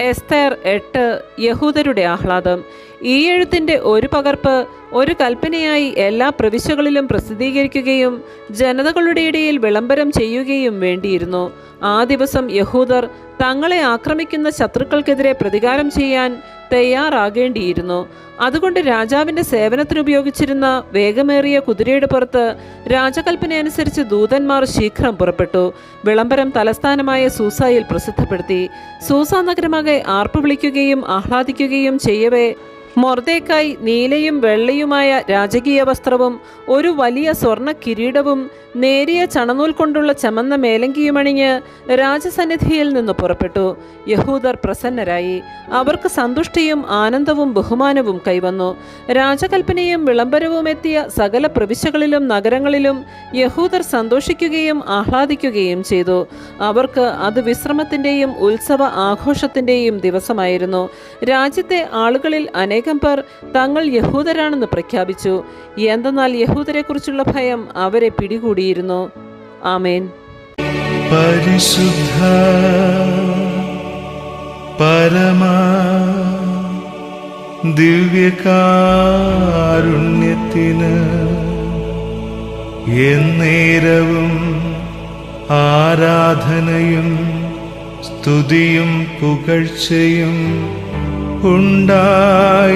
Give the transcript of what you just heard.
എസ്തേർ എട്ട് യഹൂദരുടെ ആഹ്ലാദം. ഈ എഴുത്തിന്റെ ഒരു പകർപ്പ് ഒരു കൽപ്പനയായി എല്ലാ പ്രവിശ്യകളിലും പ്രസിദ്ധീകരിക്കുകയും ജനതകളുടെ ഇടയിൽ വിളംബരം ചെയ്യുകയും വേണ്ടിയിരുന്നു. ആ ദിവസം യഹൂദർ തങ്ങളെ ആക്രമിക്കുന്ന ശത്രുക്കൾക്കെതിരെ പ്രതികാരം ചെയ്യാൻ തയ്യാറാകേണ്ടിയിരുന്നു. അതുകൊണ്ട് രാജാവിന്റെ സേവനത്തിന് ഉപയോഗിച്ചിരുന്ന വേഗമേറിയ കുതിരയുടെ പുറത്ത് രാജകൽപ്പനയനുസരിച്ച് ദൂതന്മാർ ശീഘ്രം പുറപ്പെട്ടു. വിളംബരം തലസ്ഥാനമായ സൂസായിൽ പ്രസിദ്ധപ്പെടുത്തി. സൂസ നഗരമാകെ ആർപ്പ് വിളിക്കുകയും ആഹ്ലാദിക്കുകയും ചെയ്യവേ മൊർദേക്കായി നീലയും വെള്ളയുമായ രാജകീയ വസ്ത്രവും ഒരു വലിയ സ്വർണ കിരീടവും നേരിയ ചണനൂൽ കൊണ്ടുള്ള ചമന്ന മേലങ്കിയുമണിഞ്ഞ് രാജസന്നിധിയിൽ നിന്ന് പുറപ്പെട്ടു. യഹൂദർ പ്രസന്നരായി. അവർക്ക് സന്തുഷ്ടിയും ആനന്ദവും ബഹുമാനവും കൈവന്നു. രാജകൽപ്പനയും വിളംബരവും എത്തിയ സകല പ്രവിശ്യകളിലും നഗരങ്ങളിലും യഹൂദർ സന്തോഷിക്കുകയും ആഹ്ലാദിക്കുകയും ചെയ്തു. അവർക്ക് അത് വിശ്രമത്തിന്റെയും ഉത്സവ ആഘോഷത്തിന്റെയും ദിവസമായിരുന്നു. രാജ്യത്തെ ആളുകളിൽ അനേകം പേർ തങ്ങൾ യഹൂദരാണെന്ന് പ്രഖ്യാപിച്ചു. എന്തെന്നാൽ യഹൂദരെക്കുറിച്ചുള്ള ഭയം അവരെ പിടികൂടിയിരുന്നു. ആമേൻ. പരിശുദ്ധ പരമാ ദിവ്യകാരുണ്യത്തിന് എന്നേരവും ആരാധനയും സ്തുതിയും പുകഴ്ചയും ഉണ്ടായിരിക്കട്ടെ